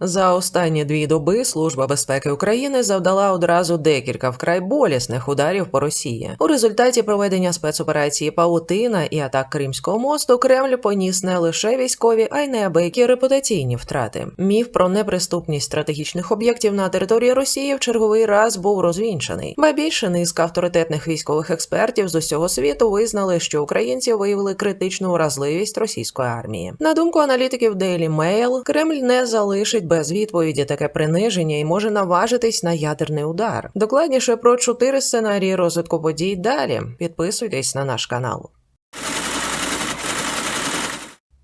За останні дві доби Служба безпеки України завдала одразу декілька вкрай болісних ударів по Росії. У результаті проведення спецоперації Паутина і атак Кримського мосту Кремль поніс не лише військові, а й неабиякі репутаційні втрати. Міф про неприступність стратегічних об'єктів на території Росії в черговий раз був розвінчаний. Ба більше низка авторитетних військових експертів з усього світу визнали, що українці виявили критичну уразливість російської армії. На думку аналітиків Daily Mail, Кремль не залишить без відповіді таке приниження і може наважитись на ядерний удар. Докладніше про чотири сценарії розвитку подій далі. Підписуйтесь на наш канал.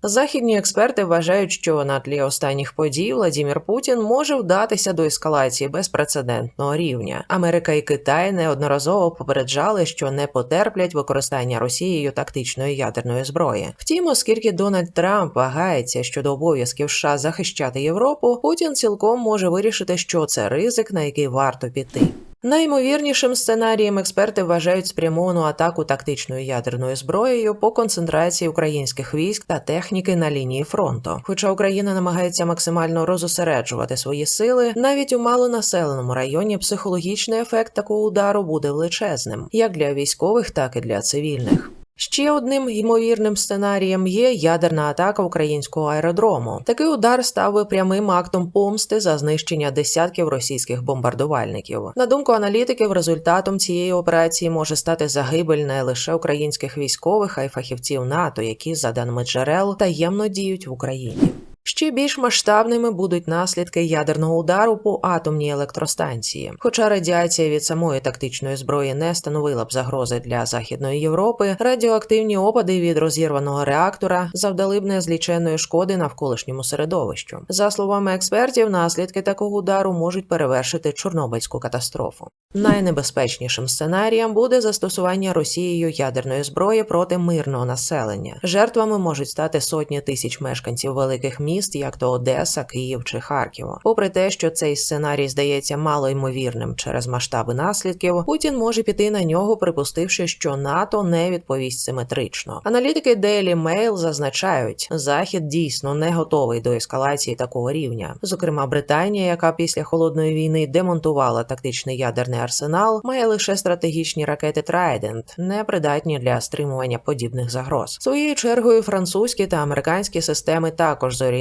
Західні експерти вважають, що на тлі останніх подій Владімір Путін може вдатися до ескалації безпрецедентного рівня. Америка і Китай неодноразово попереджали, що не потерплять використання Росією тактичної ядерної зброї. Втім, оскільки Дональд Трамп вагається щодо обов'язків США захищати Європу, Путін цілком може вирішити, що це ризик, на який варто піти. Найімовірнішим сценарієм експерти вважають спрямовану атаку тактичною ядерною зброєю по концентрації українських військ та техніки на лінії фронту. Хоча Україна намагається максимально розосереджувати свої сили, навіть у малонаселеному районі психологічний ефект такого удару буде величезним, як для військових, так і для цивільних. Ще одним ймовірним сценарієм є ядерна атака українського аеродрому. Такий удар став би прямим актом помсти за знищення десятків російських бомбардувальників. На думку аналітиків, результатом цієї операції може стати загибель не лише українських військових, а й фахівців НАТО, які, за даними джерел, таємно діють в Україні. Ще більш масштабними будуть наслідки ядерного удару по атомній електростанції. Хоча радіація від самої тактичної зброї не становила б загрози для Західної Європи, радіоактивні опади від розірваного реактора завдали б незліченної шкоди навколишньому середовищу. За словами експертів, наслідки такого удару можуть перевершити Чорнобильську катастрофу. Найнебезпечнішим сценарієм буде застосування Росією ядерної зброї проти мирного населення. Жертвами можуть стати сотні тисяч мешканців великих міст, як то Одеса, Київ чи Харків. Попри те, що цей сценарій здається малоймовірним через масштаби наслідків, Путін може піти на нього, припустивши, що НАТО не відповість симетрично. Аналітики Daily Mail зазначають, захід дійсно не готовий до ескалації такого рівня. Зокрема, Британія, яка після холодної війни демонтувала тактичний ядерний арсенал, має лише стратегічні ракети Trident, непридатні для стримування подібних загроз. Своєю чергою французькі та американські системи також зорієнтовані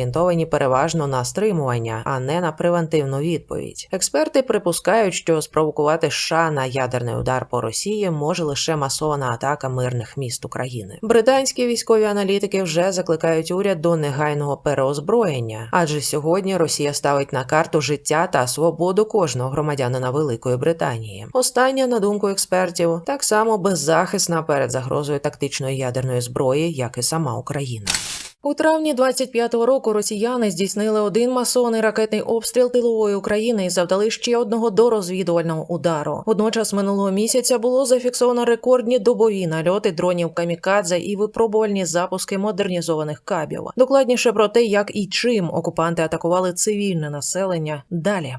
переважно на стримування, а не на превентивну відповідь. Експерти припускають, що спровокувати США на ядерний удар по Росії може лише масована атака мирних міст України. Британські військові аналітики вже закликають уряд до негайного переозброєння, адже сьогодні Росія ставить на карту життя та свободу кожного громадянина Великої Британії. Остання, на думку експертів, так само беззахисна перед загрозою тактичної ядерної зброї, як і сама Україна. У травні 25-го року росіяни здійснили один масований ракетний обстріл тилової України і завдали ще одного дорозвідувального удару. Водночас минулого місяця було зафіксовано рекордні добові нальоти дронів камікадзе і випробувальні запуски модернізованих кабів. Докладніше про те, як і чим окупанти атакували цивільне населення. Далі.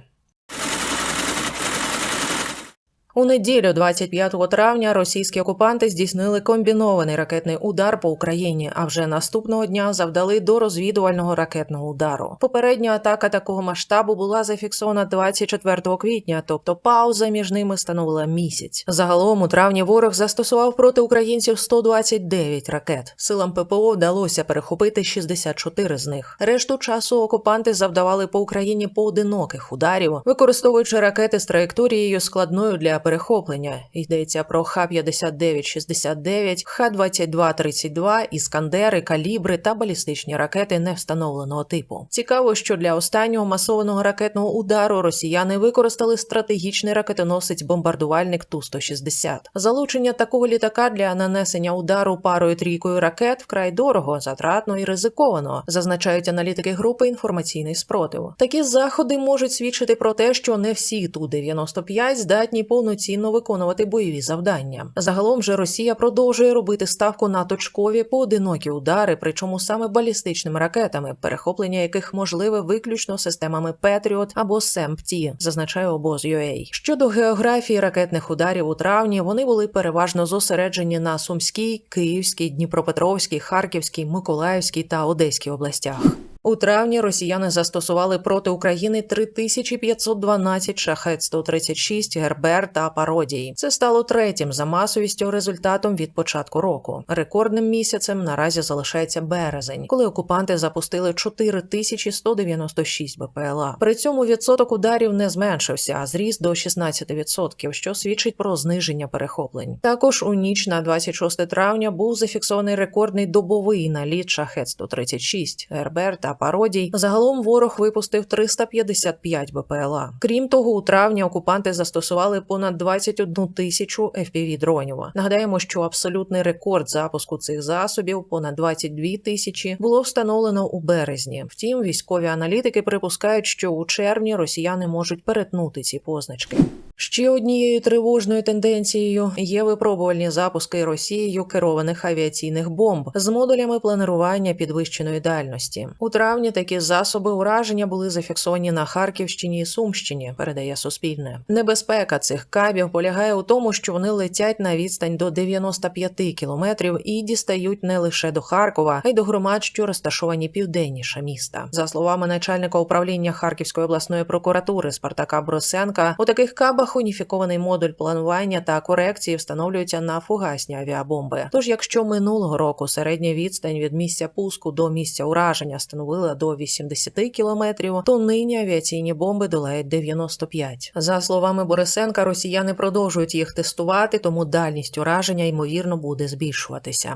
У неділю, 25 травня, російські окупанти здійснили комбінований ракетний удар по Україні, а вже наступного дня завдали до розвідувального ракетного удару. Попередня атака такого масштабу була зафіксована 24 квітня, тобто пауза між ними становила місяць. Загалом у травні ворог застосував проти українців 129 ракет. Силам ППО вдалося перехопити 64 з них. Решту часу окупанти завдавали по Україні поодиноких ударів, використовуючи ракети з траєкторією складною для перехоплення. Йдеться про Х-59-69, Х-22-32, іскандери, калібри та балістичні ракети невстановленого типу. Цікаво, що для останнього масованого ракетного удару росіяни використали стратегічний ракетоносець-бомбардувальник Ту-160. Залучення такого літака для нанесення удару парою трійкою ракет вкрай дорого, затратно і ризиковано, зазначають аналітики групи інформаційний спротив. Такі заходи можуть свідчити про те, що не всі Ту-95 здатні повністю повноцінно виконувати бойові завдання. Загалом же Росія продовжує робити ставку на точкові поодинокі удари, причому саме балістичними ракетами, перехоплення яких можливе виключно системами Петріот або СЕМПТІ, зазначає обоз UA. Щодо географії ракетних ударів у травні, вони були переважно зосереджені на Сумській, Київській, Дніпропетровській, Харківській, Миколаївській та Одеській областях. У травні росіяни застосували проти України 3512 шахет 136 Гербер та пародій. Це стало третім за масовістю результатом від початку року. Рекордним місяцем наразі залишається березень, коли окупанти запустили 4196 БПЛА. При цьому відсоток ударів не зменшився, а зріс до 16%, що свідчить про зниження перехоплень. Також у ніч на 26 травня був зафіксований рекордний добовий наліт шахет 136 Гербер та пародій. Загалом ворог випустив 355 БПЛА. Крім того, у травні окупанти застосували понад 21 тисячу fpv дронів. Нагадаємо, що абсолютний рекорд запуску цих засобів понад 22 тисячі було встановлено у березні. Втім, військові аналітики припускають, що у червні росіяни можуть перетнути ці позначки. Ще однією тривожною тенденцією є випробувальні запуски Росією керованих авіаційних бомб з модулями планування підвищеної дальності. У травні такі засоби ураження були зафіксовані на Харківщині і Сумщині. Передає Суспільне. Небезпека цих кабів полягає у тому, що вони летять на відстань до 95 кілометрів і дістають не лише до Харкова, а й до громад, що розташовані південніше міста. За словами начальника управління Харківської обласної прокуратури Спартака Бросенка, у таких кабах уніфікований модуль планування та корекції встановлюється на фугасні авіабомби. Тож, якщо минулого року середня відстань від місця пуску до місця ураження становила до 80 кілометрів, то нині авіаційні бомби долають 95. За словами Борисенка, росіяни продовжують їх тестувати, тому дальність ураження ймовірно буде збільшуватися.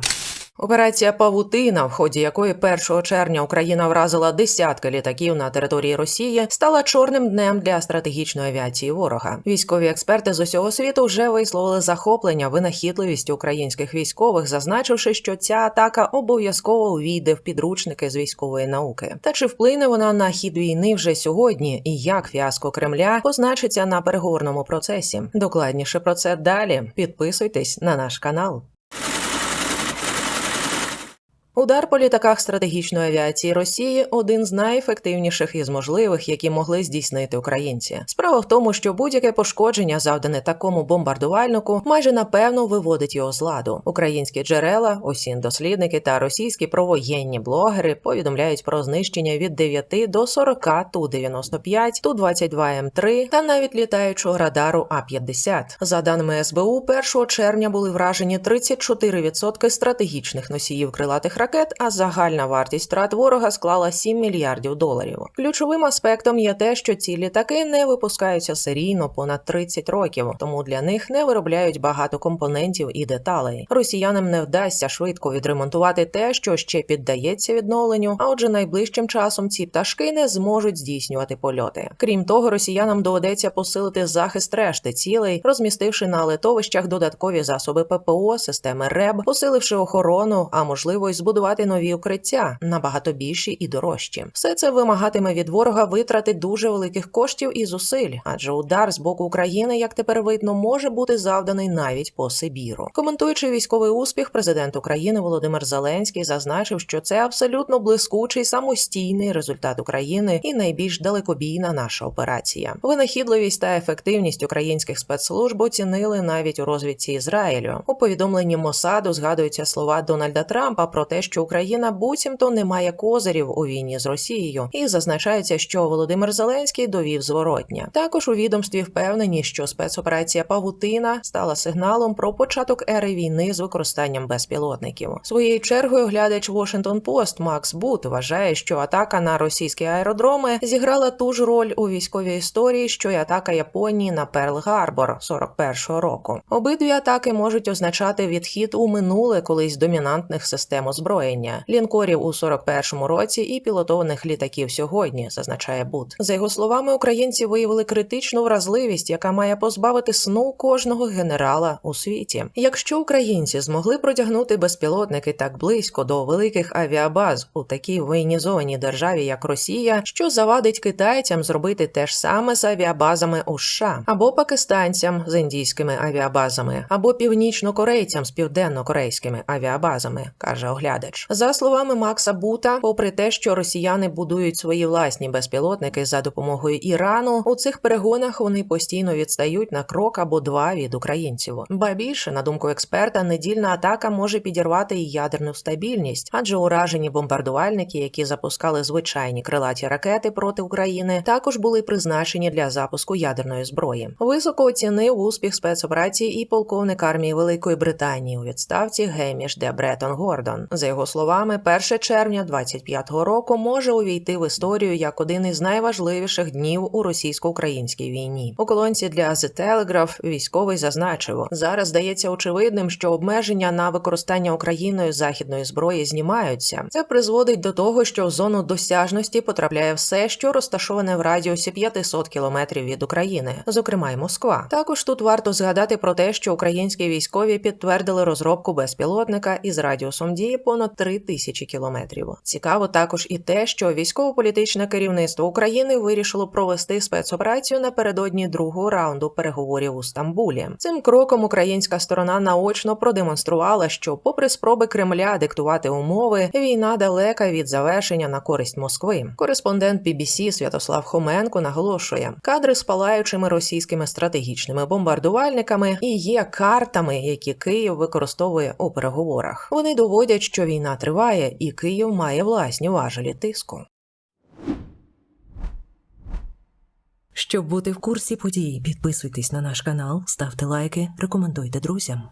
Операція Павутина, в ході якої 1 червня Україна вразила десятки літаків на території Росії, стала чорним днем для стратегічної авіації ворога. Військові експерти з усього світу вже висловили захоплення винахідливістю українських військових, зазначивши, що ця атака обов'язково увійде в підручники з військової науки. Та чи вплине вона на хід війни вже сьогодні, і як фіаско Кремля позначиться на переговорному процесі? Докладніше про це далі. Підписуйтесь на наш канал. Удар по літаках стратегічної авіації Росії один з найефективніших із можливих, які могли здійснити українці. Справа в тому, що будь-яке пошкодження, завдане такому бомбардувальнику, майже напевно виводить його з ладу. Українські джерела, осін дослідники та російські провоєнні блогери повідомляють про знищення від 9 до 40 Ту-95, Ту-22М3 та навіть літаючого радару А-50. За даними СБУ, 1 червня були вражені 34% стратегічних носіїв крилатих ракет, а загальна вартість втрат ворога склала 7 мільярдів доларів. Ключовим аспектом є те, що ці літаки не випускаються серійно понад 30 років, тому для них не виробляють багато компонентів і деталей. Росіянам не вдасться швидко відремонтувати те, що ще піддається відновленню. А отже, найближчим часом ці пташки не зможуть здійснювати польоти. Крім того, росіянам доведеться посилити захист решти цілей, розмістивши на литовищах додаткові засоби ППО, системи РЕБ, посиливши охорону, а можливо й збудувати нові укриття набагато більші і дорожчі. Все це вимагатиме від ворога витрати дуже великих коштів і зусиль, адже удар з боку України, як тепер видно, може бути завданий навіть по Сибіру. Коментуючи військовий успіх, президент України Володимир Зеленський зазначив, що це абсолютно блискучий самостійний результат України і найбільш далекобійна наша операція. Винахідливість та ефективність українських спецслужб оцінили навіть у розвідці Ізраїлю. У повідомленні Мосаду згадуються слова Дональда Трампа про те, що Україна буцімто не має козирів у війні з Росією, і зазначається, що Володимир Зеленський довів зворотня. Також у відомстві впевнені, що спецоперація Павутина стала сигналом про початок ери війни з використанням безпілотників. Своєю чергою глядач Washington Post Макс Бут вважає, що атака на російські аеродроми зіграла ту ж роль у військовій історії, що й атака Японії на Перл Гарбор 41-го року. Обидві атаки можуть означати відхід у минуле колись домінантних систем озброєння, лінкорів у 41-му році і пілотованих літаків сьогодні, зазначає Бут. За його словами, українці виявили критичну вразливість, яка має позбавити сну кожного генерала у світі. Якщо українці змогли протягнути безпілотники так близько до великих авіабаз у такій воєнізованій державі, як Росія, що завадить китайцям зробити те ж саме з авіабазами у США, або пакистанцям з індійськими авіабазами, або північнокорейцям з південно-корейськими авіабазами, каже огляд. М'ядич. За словами Макса Бута, попри те, що росіяни будують свої власні безпілотники за допомогою Ірану, у цих перегонах вони постійно відстають на крок або два від українців. Ба більше, на думку експерта, недільна атака може підірвати і ядерну стабільність, адже уражені бомбардувальники, які запускали звичайні крилаті ракети проти України, також були призначені для запуску ядерної зброї. Високо оцінив успіх спецоперації і полковник армії Великої Британії у відставці Геміш де Бретон Гордон. За його словами, 1 червня 25-го року може увійти в історію як один із найважливіших днів у російсько-українській війні. У колонці для The Telegraph військовий зазначив, зараз здається очевидним, що обмеження на використання Україною західної зброї знімаються. Це призводить до того, що в зону досяжності потрапляє все, що розташоване в радіусі 500 кілометрів від України, зокрема й Москва. Також тут варто згадати про те, що українські військові підтвердили розробку безпілотника із радіусом дії понад 3 тисячі кілометрів. Цікаво також і те, що військово-політичне керівництво України вирішило провести спецоперацію напередодні другого раунду переговорів у Стамбулі. Цим кроком українська сторона наочно продемонструвала, що, попри спроби Кремля диктувати умови, війна далека від завершення на користь Москви. Кореспондент BBC Святослав Хоменко наголошує, кадри з палаючими російськими стратегічними бомбардувальниками і є картами, які Київ використовує у переговорах. Вони доводять, війна триває, і Київ має власні важелі тиску. Щоб бути в курсі подій, підписуйтесь на наш канал, ставте лайки, рекомендуйте друзям.